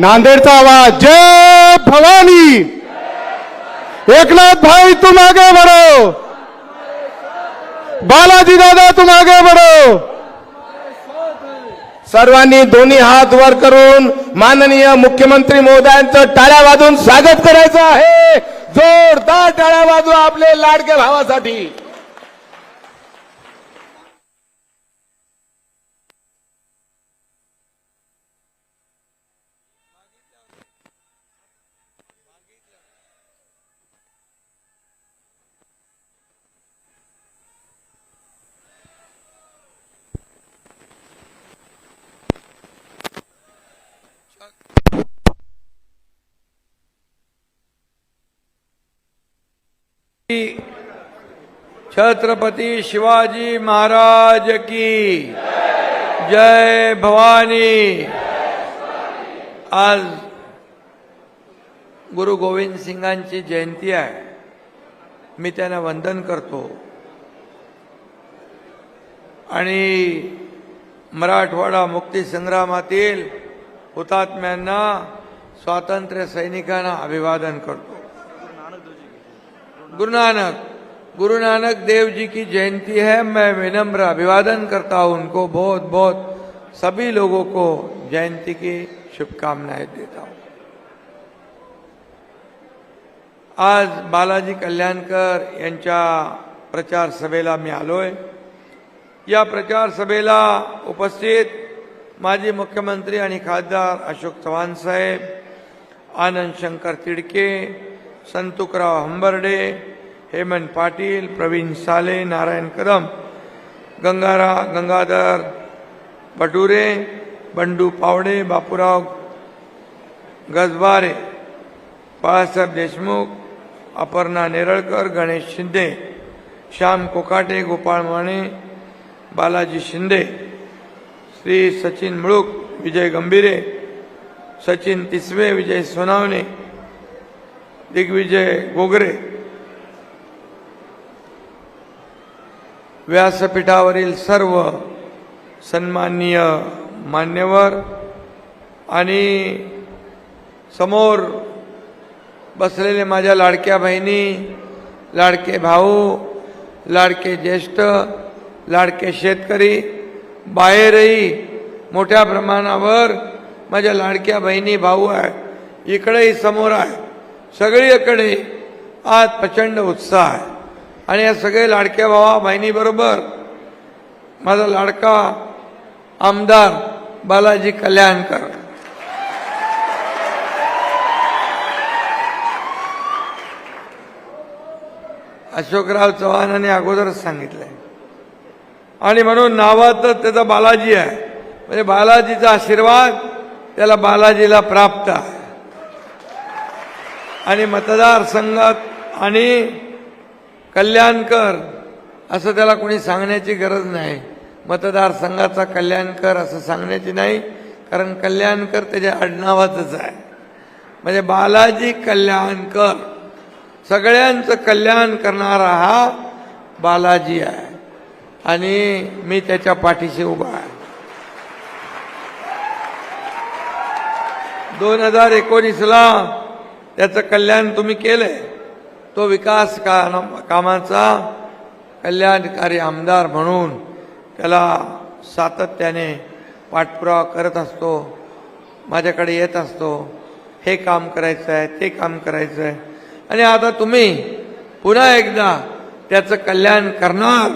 नांदेडचा आवाज. जय भवानी. एकनाथ भाई तुम आगे बढ़ो बालाजी दादा तुम आगे बढ़ो सर्वांनी दोन्ही हात वर करून माननीय मुख्यमंत्री महोदयांचं टाळ्या वाजून स्वागत करायचं आहे. जोरदार टाळ्या वाजू आपले लाडक्या भावासाठी. छत्रपती शिवाजी महाराज की जय भवानी। आज गुरु गोविंद सिंगांची जयंती आहे. मी त्यांना वंदन करतो. आणि मराठवाडा मुक्तीसंग्रामातील हुतात्म्यांना स्वातंत्र्य सैनिकांना अभिवादन करतो. गुरु नानक गुरु नानक देव जी की जयंती है। मैं विनम्र अभिवादन करता हूँ उनको। बहुत बहुत सभी लोगों को जयंती की शुभकामनाएँ देता हूँ। आज बालाजी कल्याणकर प्रचार सभेला मी आलोय। या प्रचार सभेला उपस्थित माजी मुख्यमंत्री आणि खासदार अशोक चव्हाण साहेब, आनंद शंकर तिडके संतुकराव हंबर्डे हेमंत पाटील प्रवीण साले नारायण कदम गंगारा गंगाधर बटुरे बंडू पावडे बापूराव गजबारे बाळासाहेब देशमुख अपर्णा नेरळकर गणेश शिंदे श्याम कोकाटे गोपाळ माने बालाजी शिंदे श्री सचिन मुळूक विजय गंभीरे सचिन तिसवे विजय सोनावणे दिग्विजय गोगरे. व्यासपीठावरील सर्व सन्माननीय मान्यवर आणि समोर बसलेले माझ्या लाडक्या बहिणी लाडके भाऊ लाडके ज्येष्ठ लाडके शेतकरी बाहेरही मोठ्या प्रमाणावर माझ्या लाडक्या बहिणी भाऊ आहे इकडेही समोर आहे. सगळीकडे आज प्रचंड उत्साह आहे. आणि या सगळे लाडक्या भावा बहिणीबरोबर माझा लाडका आमदार बालाजी कल्याणकर. अशोकराव चव्हाणांनी अगोदरच सांगितलंय. आणि म्हणून नावातच त्याचा बालाजी आहे. म्हणजे बालाजीचा आशीर्वाद त्याला बालाजीला प्राप्त आहे. आणि मतदारसंघात आणि कल्याणकर असं त्याला कोणी सांगण्याची गरज नाही. मतदारसंघाचा कल्याणकर असं सांगण्याची नाही कारण कल्याणकर त्याच्या आडनावातच आहे. म्हणजे बालाजी कल्याणकर सगळ्यांचं कल्याण करणारा हा बालाजी आहे. आणि मी त्याच्या पाठीशी उभा आहे. दोन हजार एकोणीसला त्याचं कल्याण तुम्ही केलंय. तो विकास का कामाचा कल्याणकारी आमदार म्हणून त्याला सातत्याने पाठपुरावा करत असतो माझ्याकडे येत असतो. हे काम करायचं आहे ते काम करायचं आहे आणि आता तुम्ही पुन्हा एकदा त्याचं कल्याण करणार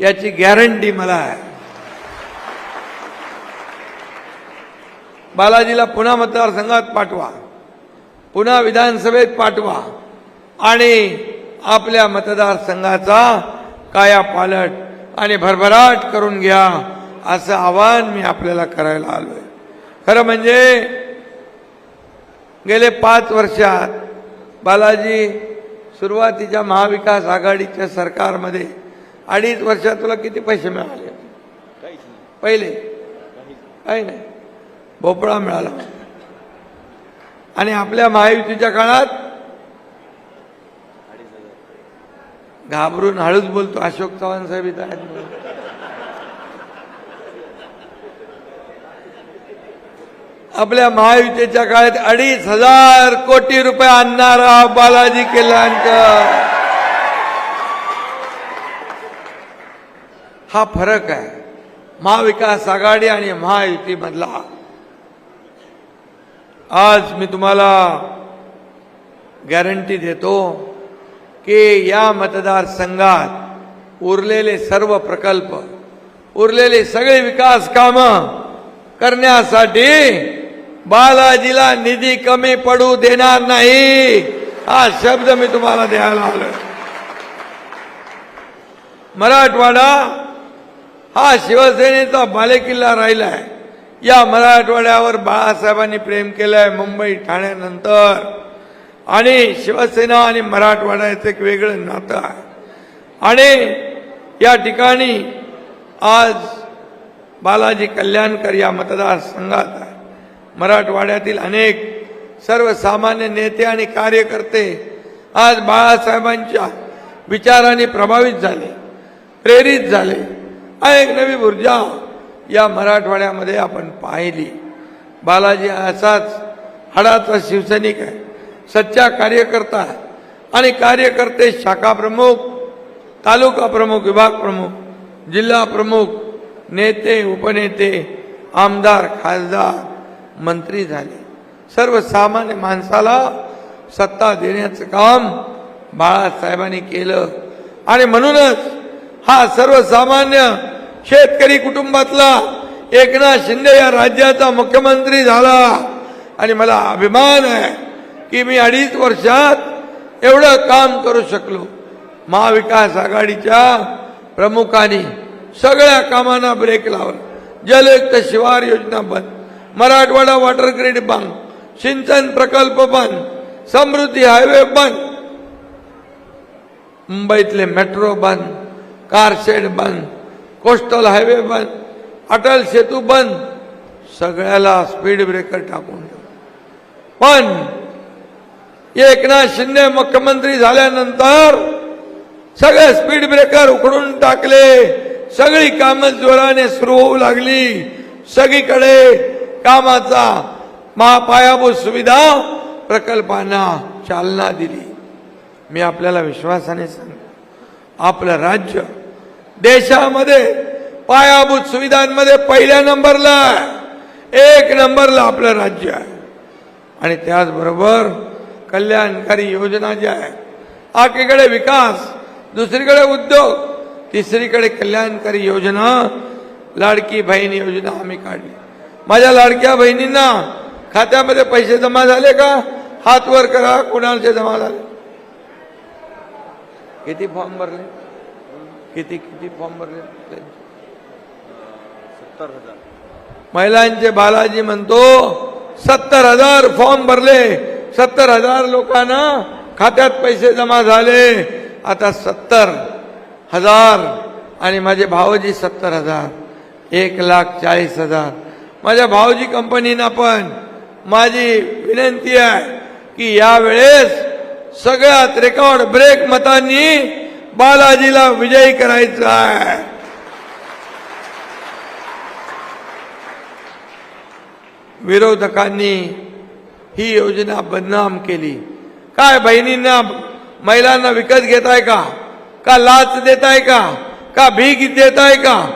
याची गॅरंटी मला आहे. बालाजीला पुन्हा मतदारसंघात पाठवा. पुन्हा विधानसभेत पाठवा. आणि आपल्या मतदारसंघाचा काया पालट आणि भरभराट करून घ्या असं आवाहन मी आपल्याला करायला आलोय. खरं म्हणजे गेले पाच वर्षात बालाजी सुरुवातीच्या महाविकास आघाडीच्या सरकारमध्ये अडीच वर्षात तुला किती पैसे मिळाले? पहिले? काही नाही. भोपळा मिळाला. आणि आपल्या महायुतीच्या काळात घाबरून हळूच बोलतो अशोक चव्हाण साहेब इथं आहेत आपल्या महायुतीच्या काळात अडीच हजार कोटी रुपये आणणारा बालाजी कल्याणकर हा फरक आहे. महाविकास आघाडी आणि महायुतीमधला आज मी तुम्हाला गॅरंटी देतो की या मतदारसंघात उरलेले सर्व प्रकल्प उरलेले सगळे विकास कामं करण्यासाठी बालाजीला निधी कमी पडू देणार नाही हा शब्द मी तुम्हाला द्यायला आलो मराठवाडा हा शिवसेनेचा बालेकिल्ला राहिलाय. या मराठवाड्यावर बाळासाहेबांनी प्रेम केलंय मुंबई ठाण्यानंतर. आणि शिवसेना आणि मराठवाड्याचं एक वेगळं नातं आहे. आणि या ठिकाणी आज बालाजी कल्याणकर या मतदारसंघात आहे. मराठवाड्यातील अनेक सर्वसामान्य नेते आणि कार्यकर्ते आज बाळासाहेबांच्या विचाराने प्रभावित झाले प्रेरित झाले. अनेक नवी ऊर्जा या मराठवाड्यामध्ये आपण पाहिली. बालाजी असाच हाडाचा शिवसैनिक आहे सच्चा कार्यकर्ता आहे आणि कार्यकर्ते शाखा प्रमुख तालुका प्रमुख विभाग प्रमुख जिल्हा प्रमुख नेते उपनेते आमदार खासदार मंत्री झाले. सर्वसामान्य माणसाला सत्ता देण्याचं काम बाळासाहेबांनी केलं. आणि म्हणूनच हा सर्वसामान्य शेतकरी कुटुंबातला एकनाथ शिंदे या राज्याचा मुख्यमंत्री झाला. आणि मला अभिमान आहे की मी अडीच वर्षात एवढं काम करू शकलो. महाविकास आघाडीच्या प्रमुखांनी सगळ्या कामांना ब्रेक लावला. जलयुक्त शिवार योजना बंद मराठवाडा वॉटर ग्रीड बंद सिंचन प्रकल्प बंद समृद्धी हायवे बंद मुंबईतले मेट्रो बंद कारशेड बंद कोस्टल हायवे बंद अटल सेतू बंद सगळ्याला स्पीड ब्रेकर टाकून पण एकनाथ शिंदे मुख्यमंत्री झाल्यानंतर सगळे स्पीड ब्रेकर उखडून टाकले सगळी कामं जोराने सुरू होऊ लागली सगळीकडे कामाचा महापायाभूत सुविधा प्रकल्पांना चालना दिली. मी आपल्याला विश्वासाने सांगतो आपलं राज्य देशामध्ये पायाभूत सुविधांमध्ये पहिल्या नंबरला आहे. एक नंबरला आपलं राज्य आहे. आणि त्याचबरोबर कल्याणकारी योजना ज्या आहेत एकीकडे विकास दुसरीकडे उद्योग तिसरीकडे कल्याणकारी योजना लाडकी बहीण योजना आम्ही काढली. माझ्या लाडक्या बहिणींना खात्यामध्ये पैसे जमा झाले का? हात वर करा कोणाचे जमा झाले? किती फॉर्म भरले? किती किती फॉर्म भरले? महिलांचे बालाजी म्हणतो सत्तर हजार फॉर्म भरले. सत्तर हजार लोकांना खात्यात पैसे जमा झाले. आता सत्तर हजार आणि माझे भावजी सत्तर हजार. एक लाख चाळीस हजार. माझ्या भावजी कंपनीना पण माझी विनंती आहे की यावेळेस सगळ्यात रेकॉर्ड ब्रेक मतांनी बालाजीला विजयी करायचं आहे. विरोधकांनी ही योजना बदनाम केली. काय बहिणींना महिलांना विकत घेताय का? का लाच देताय का? का भीक देताय का?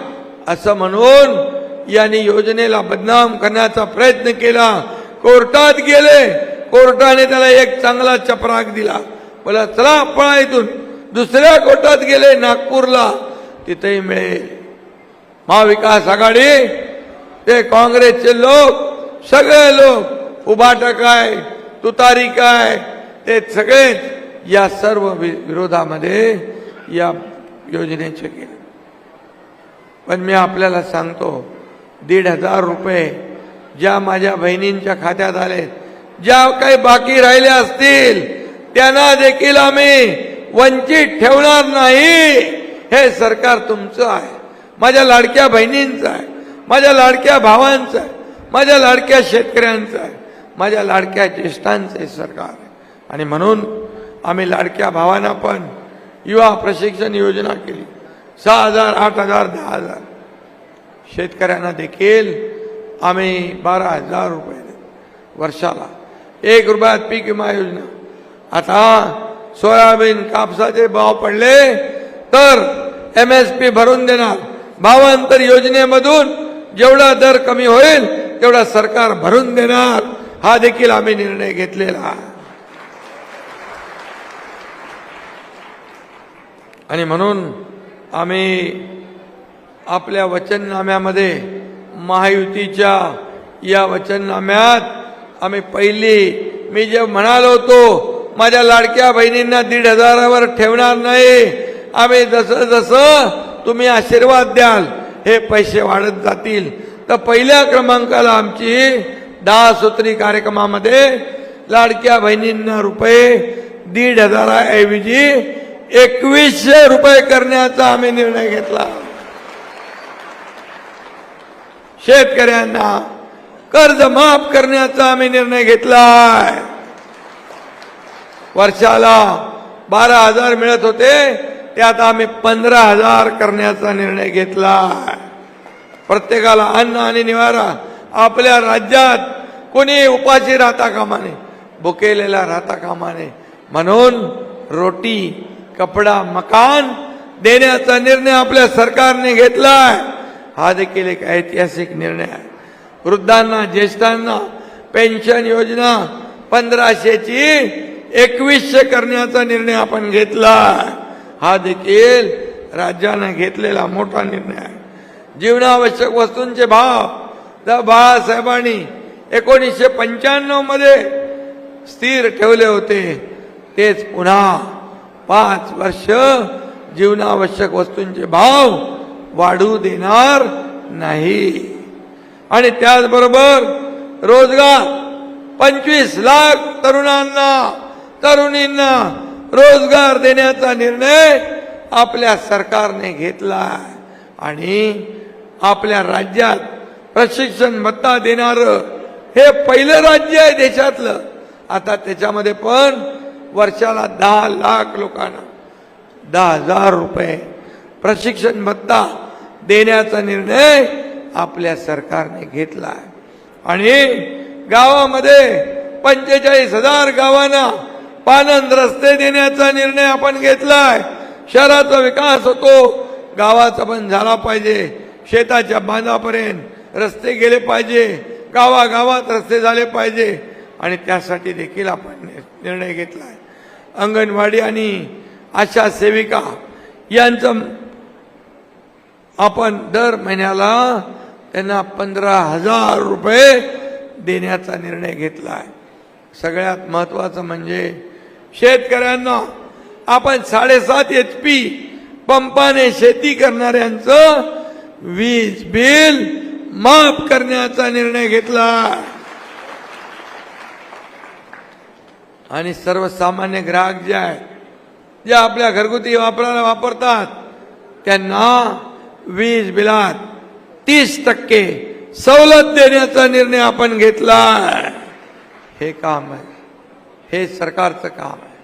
असं म्हणून यांनी योजनेला बदनाम करण्याचा प्रयत्न केला. कोर्टात गेले. कोर्टाने त्याला एक चांगला चपराक दिला. बोला चला पळा इथून. दुसऱ्या कोटात गेले नागपूरला. तिथेही मिळेल. महाविकास आघाडी ते काँग्रेसचे लोक सगळे लोक उभाटा काय तुतारी काय ते सगळेच या सर्व वि- विरोधामध्ये या योजनेचे केले. पण मी आपल्याला सांगतो दीड हजार रुपये ज्या माझ्या बहिणींच्या खात्यात आले ज्या काही बाकी राहिल्या असतील त्यांना देखील आम्ही वंचित ठेवणार नाही. हे सरकार तुमचं आहे. माझ्या लाडक्या बहिणींचं आहे. माझ्या लाडक्या भावांचं आहे. माझ्या लाडक्या शेतकऱ्यांचं आहे. माझ्या लाडक्या ज्येष्ठांचं हे सरकार आहे. आणि म्हणून आम्ही लाडक्या भावांना पण युवा प्रशिक्षण योजना केली. सहा हजार आठ हजार दहा हजार. शेतकऱ्यांना देखील आम्ही बारा हजार रुपये वर्षाला एक रुपयात पीक विमा योजना. आता सोयाबीन कापसाचे भाव पडले तर एम एस पी भरून देणार. भावांतर योजनेमधून जेवढा दर कमी होईल तेवढा सरकार भरून देणार. हा देखील आम्ही निर्णय घेतलेला आणि म्हणून आम्ही आपल्या वचननाम्यामध्ये महायुतीच्या या वचननाम्यात आम्ही पहिली मी जे म्हणालो होतो माझ्या लाडक्या बहिणींना दीड हजारावर ठेवणार नाही. आम्ही जसं जसं तुम्ही आशीर्वाद द्याल हे पैसे वाढत जातील. तर पहिल्या क्रमांकाला आमची दहा सूत्री कार्यक्रमामध्ये लाडक्या बहिणींना रुपये दीड हजाराऐवजी एकवीसशे रुपये करण्याचा आम्ही निर्णय घेतला. शेतकऱ्यांना कर्ज माफ करण्याचा आम्ही निर्णय घेतलाय. वर्षाला बारा हजार मिळत होते त्यात आम्ही पंधरा हजार करण्याचा निर्णय घेतला. प्रत्येकाला अन्न आणि निवारा आपल्या राज्यात कोणी उपाशी राहता कामा नये भुकेलेला राहता कामा नये. म्हणून रोटी कपडा मकान देण्याचा निर्णय आपल्या सरकारने घेतलाय. हा देखील एक ऐतिहासिक निर्णय आहे. वृद्धांना ज्येष्ठांना पेन्शन योजना पंधराशेची एकवीसशे करण्याचा निर्णय आपण घेतला. हा देखील राज्याने घेतलेला मोठा निर्णय. आहे जीवनावश्यक वस्तूंचे भाव. जर बाळासाहेबांनी एकोणीसशे पंच्याण्णवमध्ये स्थिर ठेवले होते. तेच पुन्हा पाच वर्ष जीवनावश्यक वस्तूंचे भाव वाढू देणार नाही. आणि त्याचबरोबर रोजगार. पंचवीस लाख तरुणांना तरुणींना रोजगार देण्याचा निर्णय आपल्या सरकारने घेतला आणि आपल्या राज्यात प्रशिक्षण भत्ता देणार हे पहिलं राज्य आहे देशातलं. आता त्याच्यामध्ये पण वर्षाला दहा लाख लोकांना दहा हजार रुपये प्रशिक्षण भत्ता देण्याचा निर्णय आपल्या सरकारने घेतला आहे. आणि गावामध्ये पंचेचाळीस हजार गावांना पानंद रस्ते देण्याचा निर्णय आपण घेतलाय. शहराचा विकास होतो. गावाचा पण झाला पाहिजे. शेताच्या बांधापर्यंत रस्ते गेले पाहिजे. गावागावात रस्ते झाले पाहिजे. आणि त्यासाठी देखील आपण निर्णय घेतला आहे अंगणवाडी आणि आशा सेविका यांचं आपण दर महिन्याला त्यांना पंधरा हजार रुपये देण्याचा निर्णय घेतला आहे सगळ्यात महत्वाचं म्हणजे शेतकऱ्यांना आपण साडेसात एच पी पंपाने शेती करणाऱ्यांचं वीज बिल माफ करण्याचा निर्णय घेतला. आणि सर्वसामान्य ग्राहक जे आहेत जे आपल्या घरगुती वापराला वापरतात त्यांना वीज बिलात तीस टक्के सवलत देण्याचा निर्णय आपण घेतला हे काम आहे. हे सरकारचं काम आहे.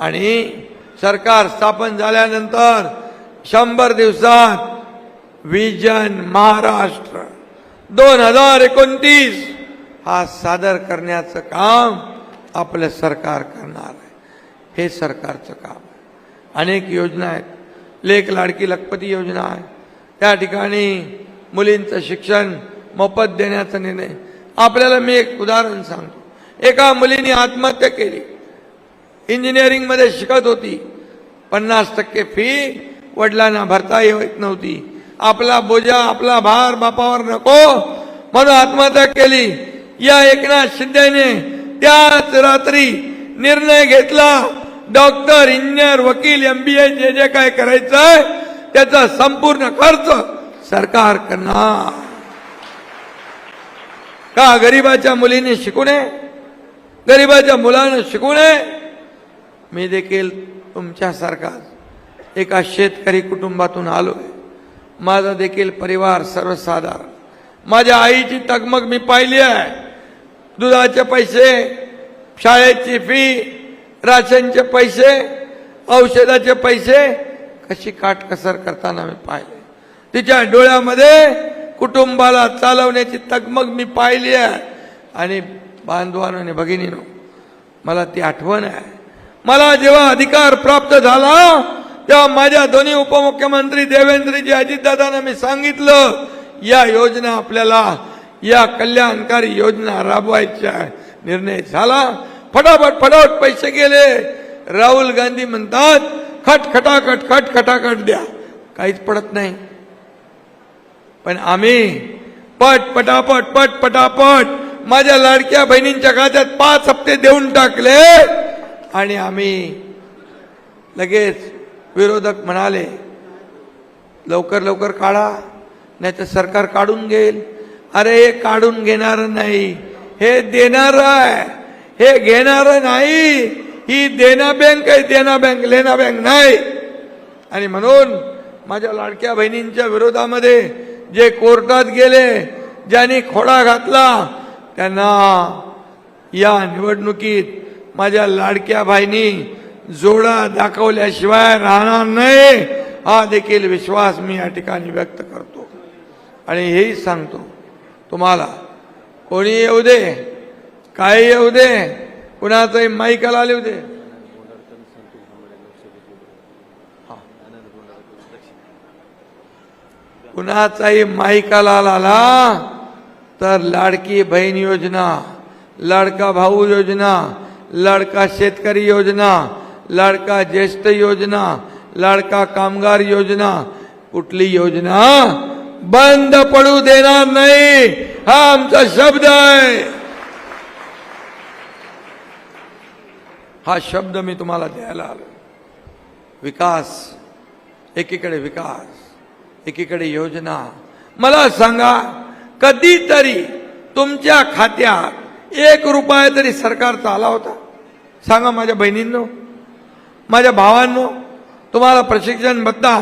आणि सरकार स्थापन झाल्यानंतर शंभर दिवसात विजन महाराष्ट्र दोन हजार एकोणतीस हा सादर करण्याचं काम आपलं सरकार करणार आहे. हे सरकारचं काम आहे. अनेक योजना आहेत. लेख लाडकी लखपती योजना आहे. त्या ठिकाणी मुलींचं शिक्षण मोफत देण्याचा निर्णय. आपल्याला मी एक उदाहरण सांगतो. एका मुलीने आत्महत्या केली. इंजिनिअरिंगमध्ये शिकत होती. पन्नास टक्के फी वडिलांना भरता येत नव्हती. आपला बोजा आपला भार बापावर नको म्हणून आत्महत्या केली. या एकनाथ शिंदेने त्याच रात्री निर्णय घेतला. डॉक्टर इंजिनियर वकील एमबीए जे जे काय करायचंय त्याचा संपूर्ण खर्च सरकार करणार. का गरिबाच्या मुलीने शिकू नये? गरिबाच्या मुलानं शिकू नये. मी देखील तुमच्यासारखा एका शेतकरी कुटुंबातून आलो आहे माझा देखील परिवार सर्वसाधारण. माझ्या आईची तगमग मी पाहिली आहे. दुधाचे पैसे शाळेची फी राशनचे पैसे औषधाचे पैसे कशी काटकसर करताना मी पाहिले. तिच्या डोळ्यामध्ये कुटुंबाला चालवण्याची तगमग मी पाहिली आहे. आणि बांधवानो आणि भगिनीनो मला ती आठवण आहे. मला जेव्हा अधिकार प्राप्त झाला तेव्हा माझ्या दोन्ही उपमुख्यमंत्री देवेंद्रजी अजितदादांना मी सांगितलं या योजना आपल्याला या कल्याणकारी योजना राबवायच्या निर्णय झाला. फटाफट फटाफट पैसे गेले. राहुल गांधी म्हणतात खट खटाखट खट खटाखट द्या. काहीच पडत नाही. पण आम्ही पट पटापट पट पटापट माझ्या लाडक्या बहिणींच्या खात्यात पाच हप्ते देऊन टाकले. आणि आम्ही लगेच विरोधक म्हणाले लवकर लवकर काढा नाही तर सरकार काढून घेईल. अरे हे काढून घेणार नाही हे देणार आहे हे घेणार नाही ही देना बँक आहे देना बँक लेना बँक नाही. आणि म्हणून माझ्या लाडक्या बहिणींच्या विरोधामध्ये जे कोर्टात गेले ज्यांनी खोडा घातला त्यांना या निवडणुकीत माझ्या लाडक्या भाईनी जोडा दाखवल्याशिवाय राहणार नाही हा देखील विश्वास मी या ठिकाणी व्यक्त करतो. आणि हेही सांगतो तुम्हाला कोणी येऊ दे काही येऊ दे कुणाचंही माईकाला आले होते. कुणाचाही माईकाला आला. तर लाडकी बहीण योजना, लाडका भाऊ योजना, लाडका शेतकरी योजना, लाडका ज्येष्ठ योजना, लाडका कामगार योजना कुठली योजना बंद पडू देणार नाही, हा आमचा शब्द आहे. हा शब्द मी तुम्हाला द्यायला आलो. विकास, एकीकडे विकास, एकीकडे योजना. मला सांगा कधीतरी तुमच्या खात्यात एक रुपया तरी सरकारचा आला होता. सांगा माझ्या बहिणींनो माझ्या भावांनो तुम्हाला प्रशिक्षण बद्दा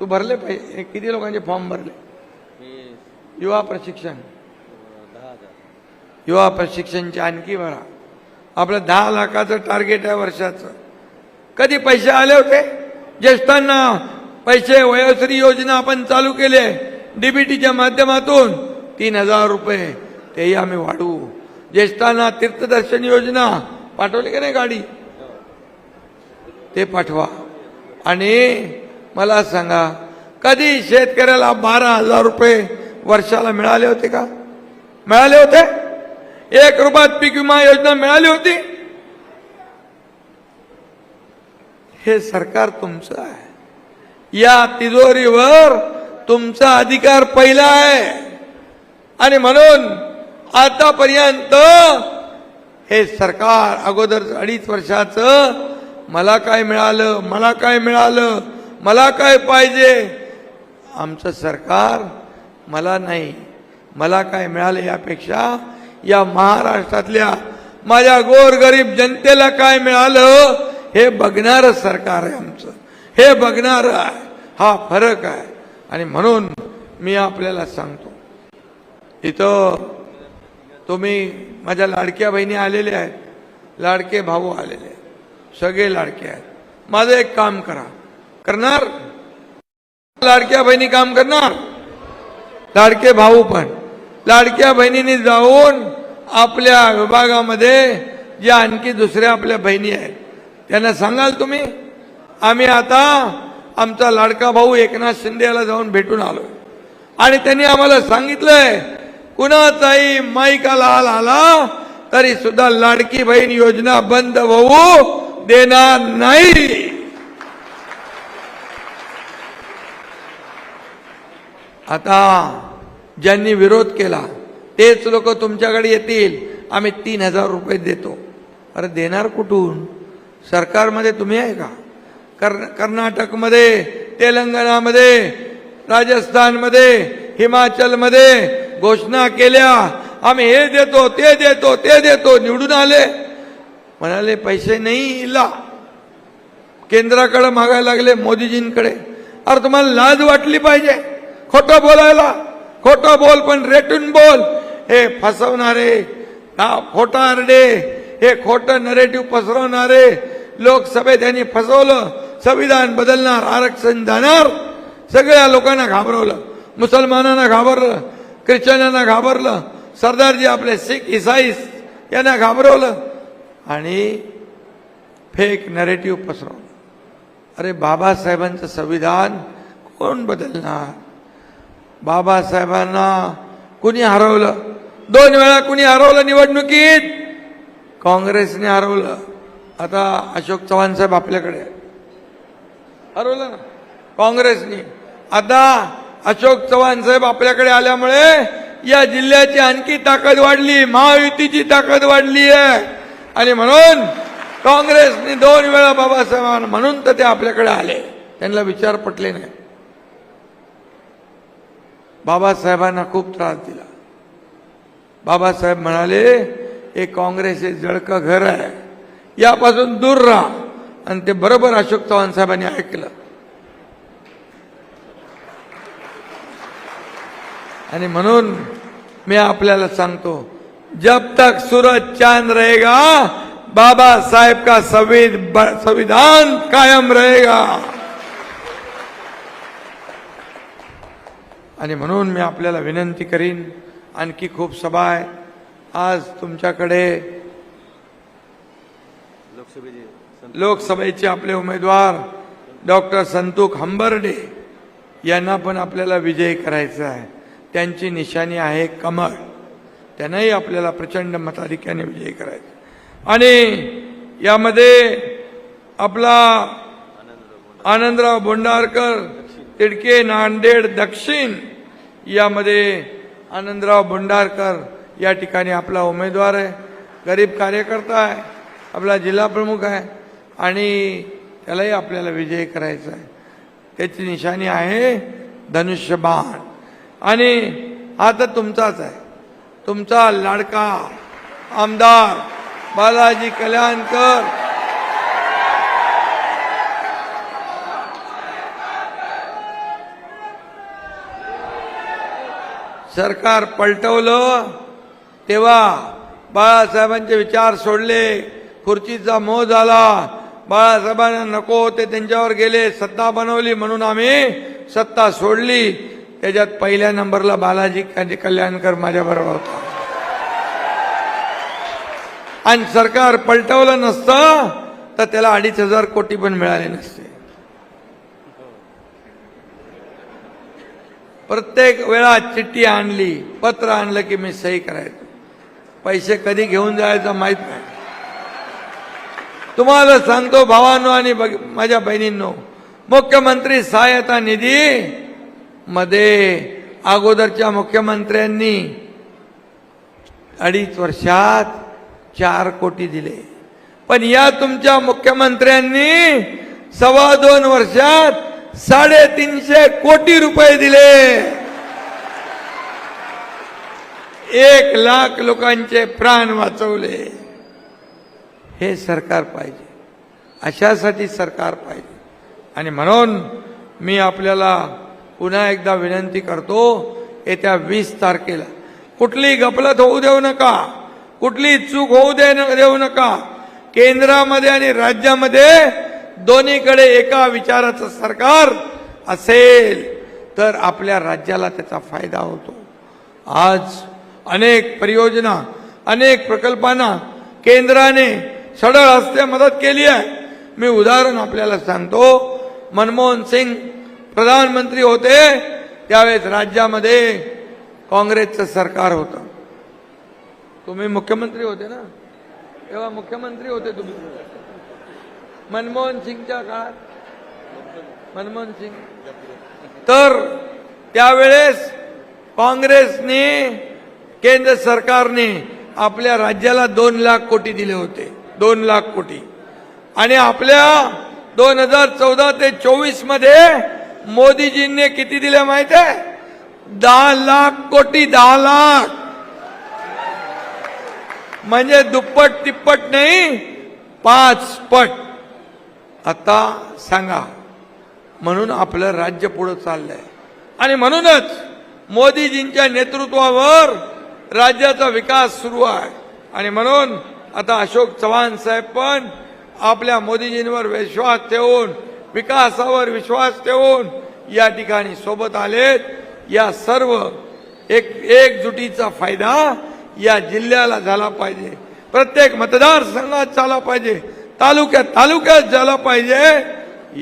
तू भरले पाहिजे. किती लोकांचे फॉर्म भरले? युवा प्रशिक्षण. युवा प्रशिक्षणचे आणखी भरा. आपलं दहा लाखाचं टार्गेट आहे वर्षाचं. कधी पैसे आले होते? ज्येष्ठांना पैसे वयोश्री योजना आपण चालू केले. डीबीटीच्या माध्यमातून तीन हजार रुपये तेही आम्ही वाढवू. ज्येष्ठांना तीर्थदर्शन योजना पाठवली का नाही गाडी? ते पाठवा. आणि मला सांगा कधी शेतकऱ्याला बारा हजार रुपये वर्षाला मिळाले होते का? मिळाले होते? एक रुपयात पीक विमा योजना मिळाली होती? हे सरकार तुमचं आहे. या तिजोरीवर तुमचा अधिकार पहिला आहे. आणि म्हणून आतापर्यंत हे सरकार अगोदर अडीच वर्षाचं मला काय मिळालं मला काय मिळालं मला काय पाहिजे? आमचं सरकार मला नाही. मला काय मिळालं यापेक्षा या महाराष्ट्रातल्या माझ्या गोरगरीब जनतेला काय मिळालं हे बघणारं सरकार आहे आमचं. हे बघणारं आहे. हा फरक आहे. आणि म्हणून मी आपल्याला सांगतो इथं तुम्ही माझ्या लाडक्या बहिणी आलेल्या आहेत. लाडके भाऊ आलेले आहेत. सगळे लाडके आहेत. माझं एक काम करा. करणार? लाडक्या बहिणी काम करणार? लाडके भाऊ पण. लाडक्या बहिणींनी जाऊन आपल्या विभागामध्ये ज्या आणखी दुसऱ्या आपल्या बहिणी आहेत त्यांना सांगाल तुम्ही? आम्ही आता आमचा लाडका भाऊ एकनाथ शिंदे याला जाऊन भेटून आलो आणि त्यांनी आम्हाला सांगितलंय कुणाचाही माईका लाल आला तरी सुद्धा लाडकी बहीण योजना बंद होऊ देणार नाही. आता ज्यांनी विरोध केला तेच लोक तुमच्याकडे येतील आम्ही तीन हजार रुपये देतो. अरे देणार कुठून? सरकारमध्ये तुम्ही आहे का? कर कर्नाटकमध्ये तेलंगणामध्ये राजस्थानमध्ये हिमाचलमध्ये घोषणा केल्या. आम्ही हे देतो ते देतो ते देतो निवडून आले. म्हणाले पैसे नाही इला. केंद्राकडे मागायला लागले मोदीजींकडे. अरे तुम्हाला लाज वाटली पाहिजे. खोटं बोलायला. खोटं बोल पण रेटून बोल. हे फसवणारे हा खोटा आरडे हे खोटं नरेटिव्ह पसरवणारे लोकसभेत यांनी फसवलं. संविधान बदलणार आरक्षण जाणार सगळ्या लोकांना घाबरवलं. मुसलमानांना घाबरलं. ख्रिश्चनांना घाबरलं. सरदारजी आपले सिख इसाईस यांना घाबरवलं. आणि फेक नरेटिव्ह पसरवलं. अरे बाबासाहेबांचं संविधान कोण बदलणार? बाबासाहेबांना कुणी हरवलं? दोन वेळा कुणी हरवलं निवडणुकीत? काँग्रेसने हरवलं. आता अशोक चव्हाण साहेब आपल्याकडे. हरवलं ना? काँग्रेसने. आता अशोक चव्हाण साहेब आपल्याकडे आल्यामुळे या जिल्ह्याची आणखी ताकद वाढली महायुतीची ताकद वाढली आहे. आणि म्हणून काँग्रेसने दोन वेळा बाबासाहेबांना म्हणून तर ते आपल्याकडे आले. त्यांना विचार पटले नाही. बाबासाहेबांना खूप त्रास दिला. बाबासाहेब म्हणाले हे काँग्रेस हे जळकं घर आहे. यापासून दूर राहा. आणि ते बरोबर अशोक चव्हाण साहेबांनी ऐकलं. आणि म्हणून मी आपल्याला सांगतो जब तक सूरज चांद रहेगा बाबा साहेब का संविध- संविधान कायम रहेगा। आणि म्हणून मी आपल्याला विनंती करीन आणखी खूप सभा आहे. आज तुमच्याकडे लोकसभेचे आपले उमेदवार डॉक्टर संतोष हंबर्डे यांना पण आपल्याला विजयी करायचा आहे. त्यांची निशाणी आहे कमळ. त्यांनाही आपल्याला प्रचंड मताधिक्याने विजयी करायचं. आणि यामध्ये आपला आनंदराव भोंडारकर तिडके नांदेड दक्षिण यामध्ये आनंदराव भोंडारकर या ठिकाणी आपला उमेदवार आहे. गरीब कार्यकर्ता आहे आपला जिल्हा प्रमुख आहे आणि त्यालाही आपल्याला विजयी करायचा आहे. त्याची निशाणी आहे धनुष्यबाण. आणि हा तर तुमचाच आहे. तुमचा लाडका आमदार बालाजी कल्याणकर. सरकार पलटवलं तेव्हा बाळासाहेबांचे विचार सोडले खुर्चीचा मोह झाला. बाळासाहेबांना नको ते त्यांच्यावर गेले सत्ता बनवली म्हणून आम्ही सत्ता सोडली. त्याच्यात पहिल्या नंबरला बालाजी कल्याणकर माझ्याबरोबर होता. आणि सरकार पलटवलं नसतं तर त्याला अडीच हजार कोटी पण मिळाले नसते. प्रत्येक वेळा चिठ्ठी आणली पत्र आणलं की मी सही करायचो. पैसे कधी घेऊन जायचं माहीत नाही. तुम्हाला सांगतो भावांनो आणि बघ- माझ्या बहिणींनो मुख्यमंत्री सहायता निधी मध्ये अगोदरच्या मुख्यमंत्र्यांनी अडीच वर्षात चार कोटी दिले. पण या तुमच्या मुख्यमंत्र्यांनी सव्वा दोन वर्षात साडेतीनशे कोटी रुपये दिले. एक लाख लोकांचे प्राण वाचवले. हे सरकार पाहिजे. अशासाठी सरकार पाहिजे. आणि म्हणून मी आपल्याला पुन्हा एकदा विनंती करतो येत्या वीस तारखेला. कुठली गफलत होऊ देऊ नका कुठली चूक होऊ दे देऊ नका. केंद्रामध्ये आणि राज्यामध्ये दोन्हीकडे एका विचाराचं सरकार असेल तर आपल्या राज्याला त्याचा फायदा होतो. आज अनेक परियोजना अनेक प्रकल्पांना केंद्राने सडळ हस्ते मदत केली आहे. मी उदाहरण आपल्याला सांगतो मनमोहन सिंग प्रधानमंत्री होते त्यावेळेस राज्यामध्ये काँग्रेसचं सरकार होतं. तुम्ही मुख्यमंत्री होते ना? तेव्हा मुख्यमंत्री होते तुम्ही. मनमोहन सिंगच्या काळात. मनमोहन सिंग. तर त्यावेळेस काँग्रेसने केंद्र सरकारने आपल्या राज्याला दोन लाख कोटी दिले होते. दोन लाख कोटी. आणि आपल्या दोन हजार चौदा ते चोवीसमध्ये मोदीजींनी किती दिले माहीत आहे? दहा लाख कोटी दहा लाख. म्हणजे दुप्पट तिप्पट नाही पाच पट. आता सांगा म्हणून आपलं राज्य पुढं चाललंय. आणि म्हणूनच मोदीजींच्या नेतृत्वावर राज्याचा विकास सुरू आहे. आणि म्हणून आता अशोक चव्हाण साहेब पण आपल्या मोदीजींवर विश्वास ठेवून विकासावर विश्वास ठेवून या ठिकाणी सोबत आलेत. या सर्व एक एकजुटीचा फायदा या जिल्ह्याला झाला पाहिजे. प्रत्येक मतदारसंघात झाला पाहिजे. तालुक्यात तालुक्यात झाला पाहिजे.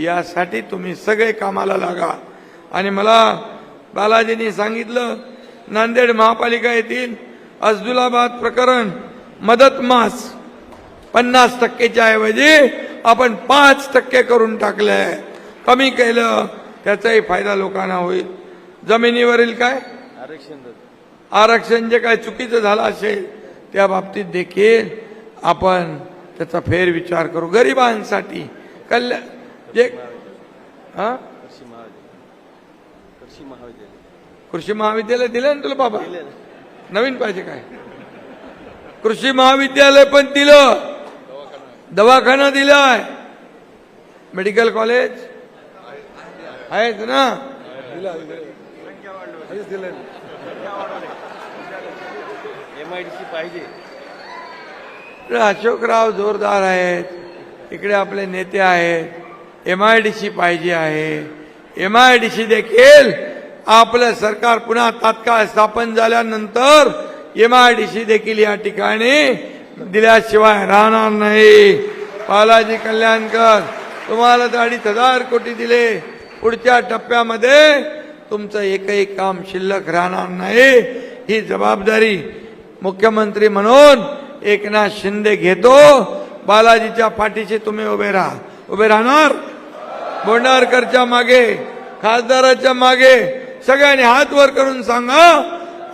यासाठी तुम्ही सगळे कामाला लागा. आणि मला बालाजींनी सांगितलं नांदेड महापालिका येथील अजदुलाबाद प्रकरण मदत मास पन्नास टक्केच्या ऐवजी आपण पाच टक्के करून टाकलंय. कमी केलं त्याचाही फायदा लोकांना होईल. जमिनीवरील काय? आरक्षण जे काय चुकीचं झालं असेल त्या बाबतीत देखील आपण त्याचा फेरविचार करू. गरिबांसाठी कल्याण जे हा? कृषी महाविद्यालय. दिलं ना तुला बाबा? नवीन पाहिजे काय? कृषी महाविद्यालय पण दिलं. दवाखाना दिलाय. मेडिकल कॉलेज आहेत ना? इकडे अशोकराव जोरदार आहेत. इकडे आपले नेते आहेत. एम आय डी सी पाहिजे आहे. एम आय डी सी देखील आपलं सरकार पुन्हा तात्काळ स्थापन झाल्यानंतर एम आय डी सी देखील या ठिकाणी दिल्याशिवाय राहणार नाही. बालाजी कल्याणकर तुम्हाला तर अडीच हजार कोटी दिले. पुढच्या टप्प्यामध्ये तुमचं एकही काम शिल्लक राहणार नाही. ही जबाबदारी मुख्यमंत्री म्हणून एकनाथ शिंदे घेतो. बालाजीच्या पाठीशी तुम्ही उभे राहा. उभे राहणार? बोंडारकरच्या मागे खासदाराच्या मागे सगळ्यांनी हात वर करून सांगा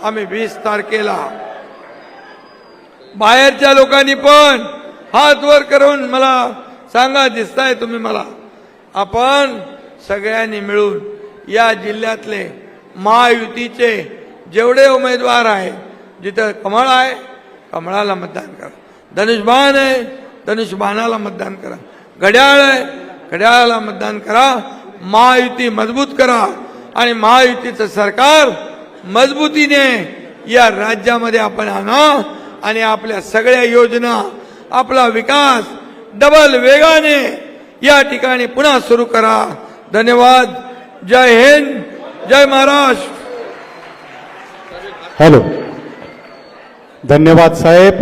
आम्ही वीस तारखेला बाहेरच्या लोकांनी पण हात वर करून मला सांगा दिसताय तुम्ही मला. आपण सगळ्यांनी मिळून या जिल्ह्यातले महायुतीचे जेवढे उमेदवार आहेत जिथं कमळ आहे कमळाला मतदान करा. धनुष्यबाण आहे धनुष्यबाणाला मतदान करा. घड्याळ आहे घड्याळाला मतदान करा. महायुती मजबूत करा आणि महायुतीचं सरकार मजबूतीने या राज्यामध्ये आपण आणा. आणि आपल्या सगळ्या योजना आपला विकास डबल वेगाने या ठिकाणी पुन्हा सुरू करा. धन्यवाद. जय हिंद. जय महाराष्ट्र. हॅलो. धन्यवाद साहेब.